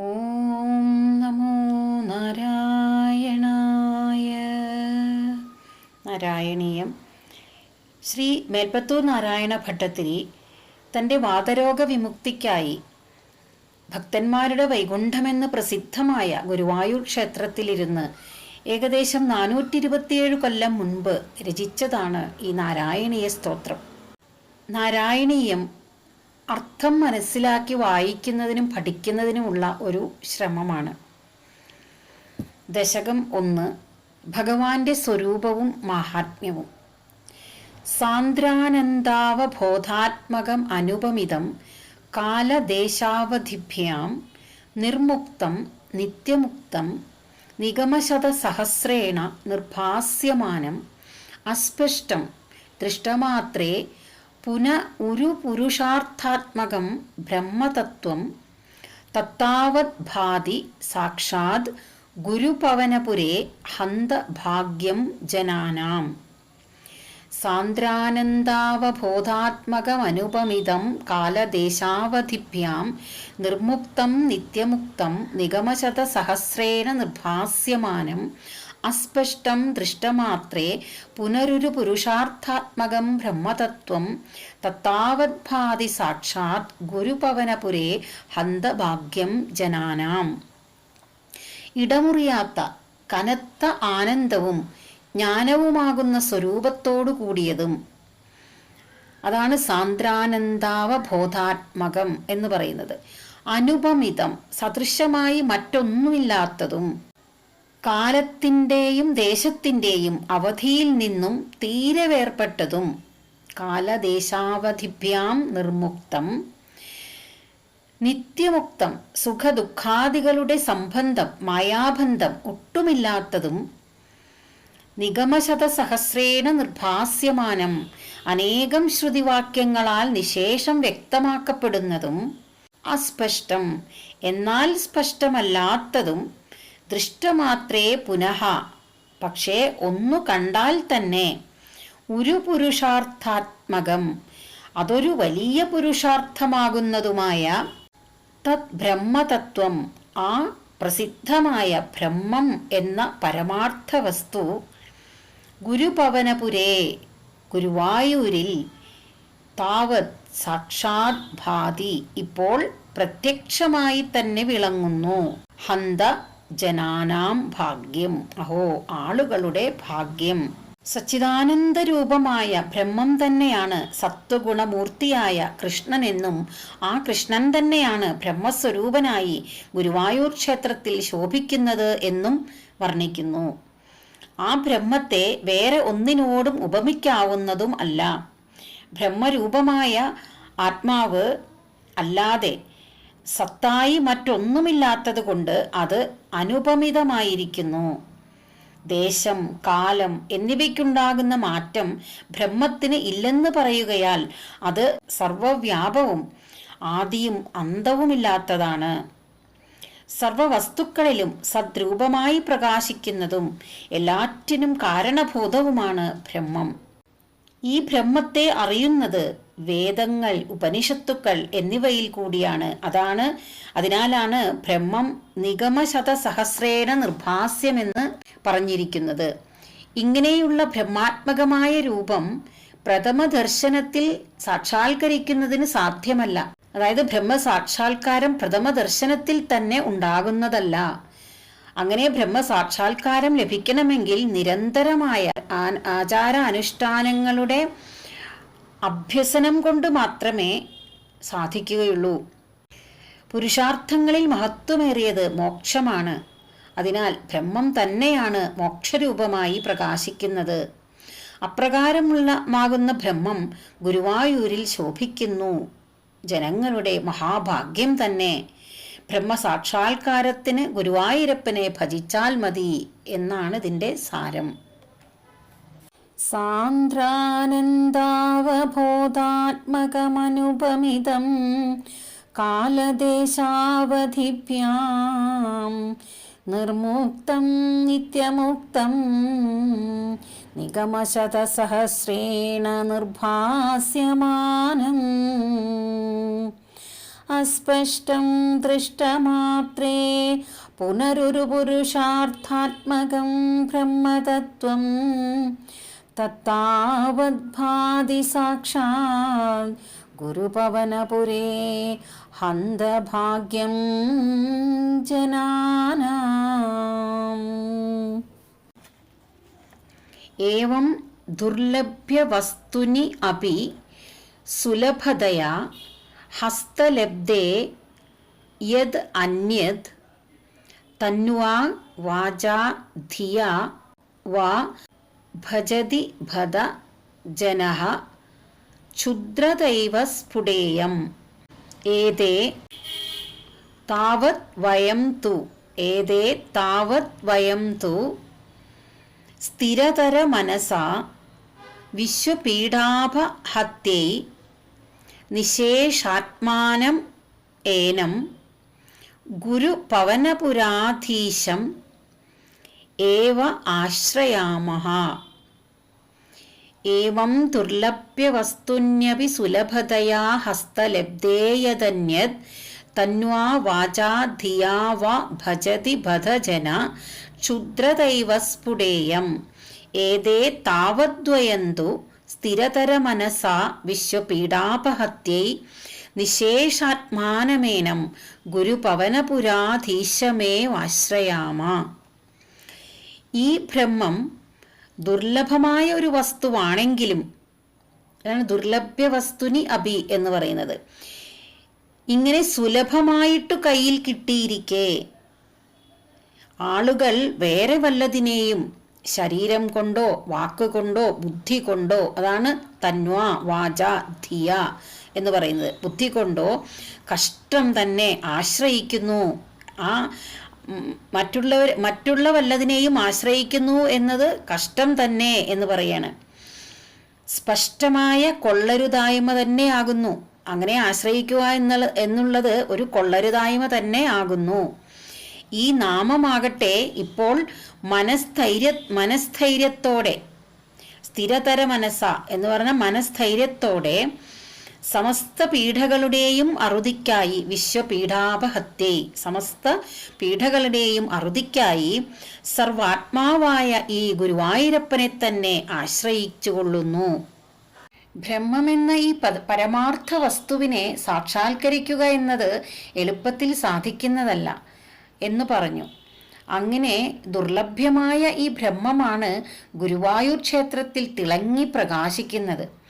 ഓം നമോ നാരായണായ. നാരായണീയം. ശ്രീ മേൽപ്പത്തൂർ നാരായണ ഭട്ടത്തിരി തന്റെ വാതരോഗ വിമുക്തിക്കായി ഭക്തന്മാരുടെ വൈകുണ്ഠമെന്ന് പ്രസിദ്ധമായ ഗുരുവായൂർ ക്ഷേത്രത്തിലിരുന്ന് ഏകദേശം നാനൂറ്റി ഇരുപത്തിയേഴ് കൊല്ലം മുൻപ് രചിച്ചതാണ് ഈ നാരായണീയ സ്തോത്രം. നാരായണീയം അർത്ഥം മനസ്സിലാക്കി വായിക്കുന്നതിനും പഠിക്കുന്നതിനുമുള്ള ഒരു ശ്രമമാണ്. ദശകം ഒന്ന് ഭഗവാന്റെ സ്വരൂപവും മാഹാത്മ്യവും. സാന്ദ്രാനന്ദാവബോധാത്മകം അനുപമിതം കാലദേശാവധിഭ്യാം നിർമുക്തം നിത്യമുക്തം നിഗമശതസഹസ്രേണ നിർഭാസ്യമാനം അസ്പഷ്ടം ദൃഷ്ടമാത്രേ പുന ഒരു പുരുഷാർത്ഥാത്മകം ബ്രഹ്മതത്വം തത്താവത് ഭാതി സാക്ഷാത് ഗുരുപവനപുരേ ഹന്ത ഭാഗ്യം ജനാനാം. സാന്ദ്രാനന്ദാവബോധാത്മകമനുപമിതം കാലദേശാവധിഭ്യാം നിർമുക്തം നിത്യമുക്തം നിഗമശതസഹസ്രേണ നിർഭാസ്യമാനം അസ്പഷ്ടം ദൃഷ്ടമാത്രേ പുനരുരു പുരുഷാർത്ഥാത്മകം ബ്രഹ്മതത്വം തത്താവത്ഭാതി സാക്ഷാത് ഗുരുപവനപുരേ ഹന്തഭാഗ്യം ജനാനാം. ഇടമുറിയാത്ത കനത്ത ആനന്ദവും ജ്ഞാനവുമാകുന്ന സ്വരൂപത്തോടു കൂടിയതും അതാണ് സാന്ദ്രാനന്ദാവബോധാത്മകം എന്ന് പറയുന്നത്. അനുപമിതം സദൃശമായി മറ്റൊന്നുമില്ലാത്തതും കാലത്തിന്റെയും ദേശത്തിന്റെയും അവധിയിൽ നിന്നും തീരെ വേർപെട്ടതും കാലദേശാവധിഭ്യാം നിർമുക്തം നിത്യമുക്തം സുഖദുഃഖാദികളുടെ സംബന്ധം മായാബന്ധം ഒട്ടുമില്ലാത്തതും നിഗമശതസഹസ്രേണ നിർഭാസ്യമാനം അനേകം ശ്രുതിവാക്യങ്ങളാൽ നിശേഷം വ്യക്തമാക്കപ്പെടുന്നതും അസ്പഷ്ടം എന്നാൽ സ്പഷ്ടമല്ലാത്തതും ദൃഷ്ടമാത്രേ പുനഃ. പക്ഷേ ഒന്നു കണ്ടാൽ തന്നെ. ഒരു പുരുഷാർത്ഥാത്മകം. അതൊരു വലിയ പുരുഷാർത്ഥമാകുന്നതുമായ തത് ബ്രഹ്മതത്വം ആ പ്രസിദ്ധമായ ബ്രഹ്മം എന്ന പരമാർത്ഥ വസ്തു ഗുരുപവനപുരേ ഗുരുവായൂരിൽ താവത് സാക്ഷാത് ഭാതി ഇപ്പോൾ പ്രത്യക്ഷമായി തന്നെ വിളങ്ങുന്നു. ഹന്ത ജനാനാം ഭാഗ്യം. അഹോ ആളുകളുടെ ഭാഗ്യം. സച്ചിദാനന്ദ രൂപമായ ബ്രഹ്മം തന്നെയാണ് സത്വഗുണമൂർത്തിയായ കൃഷ്ണനെന്നും ആ കൃഷ്ണൻ തന്നെയാണ് ബ്രഹ്മസ്വരൂപനായി ഗുരുവായൂർ ക്ഷേത്രത്തിൽ ശോഭിക്കുന്നത് എന്നും വർണിക്കുന്നു. ആ ബ്രഹ്മത്തെ വേറെ ഒന്നിനോടും ഉപമിക്കാവുന്നതും അല്ല. ബ്രഹ്മരൂപമായ ആത്മാവ് അല്ലാതെ സത്തായി മറ്റൊന്നുമില്ലാത്തത് കൊണ്ട് അത് അനുപമിതമായിരിക്കുന്നു. ദേശം കാലം എന്നിവയ്ക്കുണ്ടാകുന്ന മാറ്റം ബ്രഹ്മത്തിന് ഇല്ലെന്ന് പറയുകയാൽ അത് സർവവ്യാപവും ആദിയും അന്തവുമില്ലാത്തതാണ്. സർവവസ്തുക്കളിലും സദ്രൂപമായി പ്രകാശിക്കുന്നതും എല്ലാറ്റിനും കാരണഭൂതവുമാണ് ബ്രഹ്മം. ഈ ബ്രഹ്മത്തെ അറിയുന്നത് വേദങ്ങൾ ഉപനിഷത്തുക്കൾ എന്നിവയിൽ കൂടിയാണ്. അതാണ് അതിനാലാണ് ബ്രഹ്മം നിഗമശത സഹസ്രേണ നിർഭാസ്യമെന്ന് പറഞ്ഞിരിക്കുന്നത്. ഇങ്ങനെയുള്ള ബ്രഹ്മാത്മകമായ രൂപം പ്രഥമ ദർശനത്തിൽ സാക്ഷാത്കരിക്കുന്നതിന് സാധ്യമല്ല. അതായത് ബ്രഹ്മ സാക്ഷാത്കാരം പ്രഥമ ദർശനത്തിൽ തന്നെ ഉണ്ടാകുന്നതല്ല. അങ്ങനെ ബ്രഹ്മ സാക്ഷാത്കാരം ലഭിക്കണമെങ്കിൽ നിരന്തരമായ ആചാര അനുഷ്ഠാനങ്ങളുടെ അഭ്യസനം കൊണ്ട് മാത്രമേ സാധിക്കുകയുള്ളൂ. പുരുഷാർത്ഥങ്ങളിൽ മഹത്വമേറിയത് മോക്ഷമാണ്. അതിനാൽ ബ്രഹ്മം തന്നെയാണ് മോക്ഷരൂപമായി പ്രകാശിക്കുന്നത്. അപ്രകാരമുള്ള മാകുന്ന ബ്രഹ്മം ഗുരുവായൂരിൽ ശോഭിക്കുന്നു. ജനങ്ങളുടെ മഹാഭാഗ്യം തന്നെ. ബ്രഹ്മസാക്ഷാത്കാരത്തിന് ഗുരുവായൂരപ്പനെ ഭജിച്ചാൽ മതി എന്നാണ് ഇതിന്റെ സാരം. സാന്ദ്രാനന്ദാവബോധാത്മകമനുപമിതം കാലദേശാവധിഭ്യാം നിർമുക്തം നിത്യമുക്തം നിഗമശതസഹസ്രേണ നിർഭാസ്യമാനം അസ്പഷ്ടം ദൃഷ്ടമാത്രേ പുനരുരു പുരുഷാർത്ഥാത്മകം तत्तावद्भाति साक्षात् गुरुपवनपुरे हन्तभाग्यं जनानाम् एवं दुर्लभ्यवस्तुनि अपि सुलभतया हस्तलब्धे यद् अन्यत् तन्वा वाचा धिया वा ഭജതി ഭത ജന ക്ഷുദ്രതൈവ സ്ഫുടേയം. ഏതേ താവത് വയം തു. ഏതേ താവത് വയം തു. സ്ഥിരതര മനസാ വിശ്വപീഡാപഹത്യൈ. നിശേഷാത്മാനം ഏനം. ഗുരുപവനപുരാധീശം ഏവ ആശ്രയാമः ഏവം ദുർലഭ്യവസ്തുന്യപി സുലഭതയാ ഹസ്തലബ്ധേയതന്യത് തന്വാ വാചാ ധിയാ വാ ഭജതി ബധജന ക്ഷുദ്രദൈവസ്ഫുടേയം. ഏതേ താവദ്വയന്തു സ്ഥിരതരമനസാ വിശ്വപീഡാപഹത്യൈ നിശേഷാത്മാനമേനം ഗുരുപവനപുരാധീശമേവാശ്രയാമ. ഈ ബ്രഹ്മം ദുർലഭമായ ഒരു വസ്തുവാണെങ്കിലും അതാണ് ദുർലഭ്യ വസ്തുനി അഭി എന്ന് പറയുന്നത്. ഇങ്ങനെ സുലഭമായിട്ട് കയ്യിൽ കിട്ടിയിരിക്കെ. ആളുകൾ വേറെ വല്ലതിനെയും ശരീരം കൊണ്ടോ വാക്കുകൊണ്ടോ ബുദ്ധി കൊണ്ടോ അതാണ് തന്വ വാച ധിയ എന്ന് പറയുന്നത്. ബുദ്ധി കൊണ്ടോ കഷ്ടം തന്നെ ആശ്രയിക്കുന്നു. ആ മറ്റുള്ളവർ മറ്റുള്ള വല്ലതിനെയും ആശ്രയിക്കുന്നു എന്നത് കഷ്ടം തന്നെ എന്ന് പറയാണ്. സ്പഷ്ടമായ കൊള്ളരുതായ്മ തന്നെ ആകുന്നു. അങ്ങനെ ആശ്രയിക്കുക എന്നുള്ള എന്നുള്ളത് ഒരു കൊള്ളരുതായ്മ തന്നെ ആകുന്നു. ഈ നാമമാകട്ടെ ഇപ്പോൾ മനസ്ഥൈര്യ മനസ്ഥൈര്യത്തോടെ സ്ഥിരതര മനസ്സ എന്ന് പറഞ്ഞ മനസ്ഥൈര്യത്തോടെ സമസ്ത പീഠകളുടെയും അറുതിക്കായി വിശ്വപീഠാപഹത്യൈ. സമസ്ത പീഠകളുടെയും അറുതിക്കായി സർവാത്മാവായ ഈ ഗുരുവായൂരപ്പനെ തന്നെ ആശ്രയിച്ചുകൊള്ളുന്നു. ബ്രഹ്മമെന്ന ഈ പരമാർത്ഥ വസ്തുവിനെ സാക്ഷാത്കരിക്കുക എന്നത് എളുപ്പത്തിൽ സാധിക്കുന്നതല്ല എന്ന് പറഞ്ഞു. അങ്ങനെ ദുർലഭ്യമായ ഈ ബ്രഹ്മമാണ് ഗുരുവായൂർ ക്ഷേത്രത്തിൽ തിളങ്ങി പ്രകാശിക്കുന്നത്.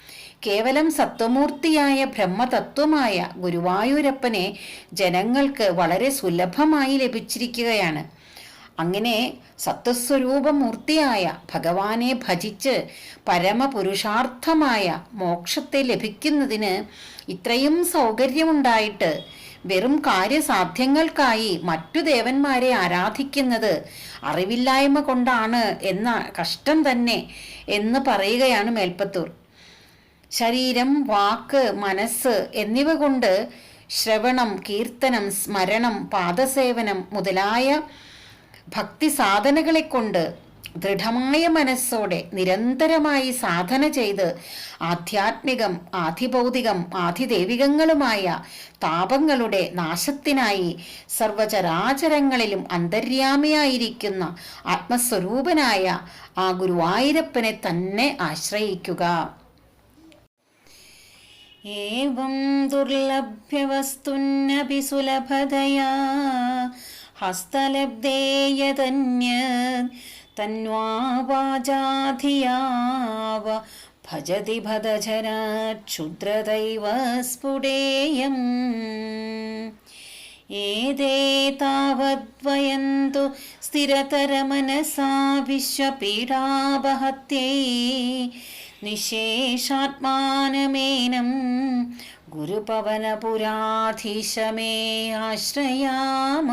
കേവലം സത്വമൂർത്തിയായ ബ്രഹ്മതത്വമായ ഗുരുവായൂരപ്പനെ ജനങ്ങൾക്ക് വളരെ സുലഭമായി ലഭിച്ചിരിക്കുകയാണ്. അങ്ങനെ സത്വസ്വരൂപമൂർത്തിയായ ഭഗവാനെ ഭജിച്ച് പരമപുരുഷാർത്ഥമായ മോക്ഷത്തെ ലഭിക്കുന്നതിന് ഇത്രയും സൗകര്യമുണ്ടായിട്ട് വെറും കാര്യസാധ്യങ്ങൾക്കായി മറ്റു ദേവന്മാരെ ആരാധിക്കുന്നത് അറിവില്ലായ്മ കൊണ്ടാണ് എന്ന കഷ്ടം തന്നെ എന്ന് പറയുകയാണ് മേൽപ്പത്തൂർ. ശരീരം വാക്ക് മനസ്സ് എന്നിവ കൊണ്ട് ശ്രവണം കീർത്തനം സ്മരണം പാദസേവനം മുതലായ ഭക്തി സാധനകളെ കൊണ്ട് ദൃഢമായ മനസ്സോടെ നിരന്തരമായി സാധന ചെയ്ത് ആധ്യാത്മികം ആധിഭൗതികം ആധിദേവികങ്ങളുമായ താപങ്ങളുടെ നാശത്തിനായി സർവചരാചരങ്ങളിലും അന്തര്യാമിയായിരിക്കുന്ന ആത്മസ്വരൂപനായ ആ ഗുരുവായൂരപ്പനെ തന്നെ ആശ്രയിക്കുക. ദുർലഭ്യവസ്തുന്നപി സുലഭതയാ ഹസ്തലബ്ധേയതന്യത് തന്വാ വാചാധിയാവ ഭജതി ഭദജന ക്ഷുദ്രദൈവ സ്ഫുടേയം ഏതേ താവദ്വയന്തു സ്ഥിരതരമനസാ വിശ്വപീഡാപഹത്യൈ നിശേഷാത്മാനമേനം ഗുരുപവനപുരാധീശമേ ആശ്രയാമ.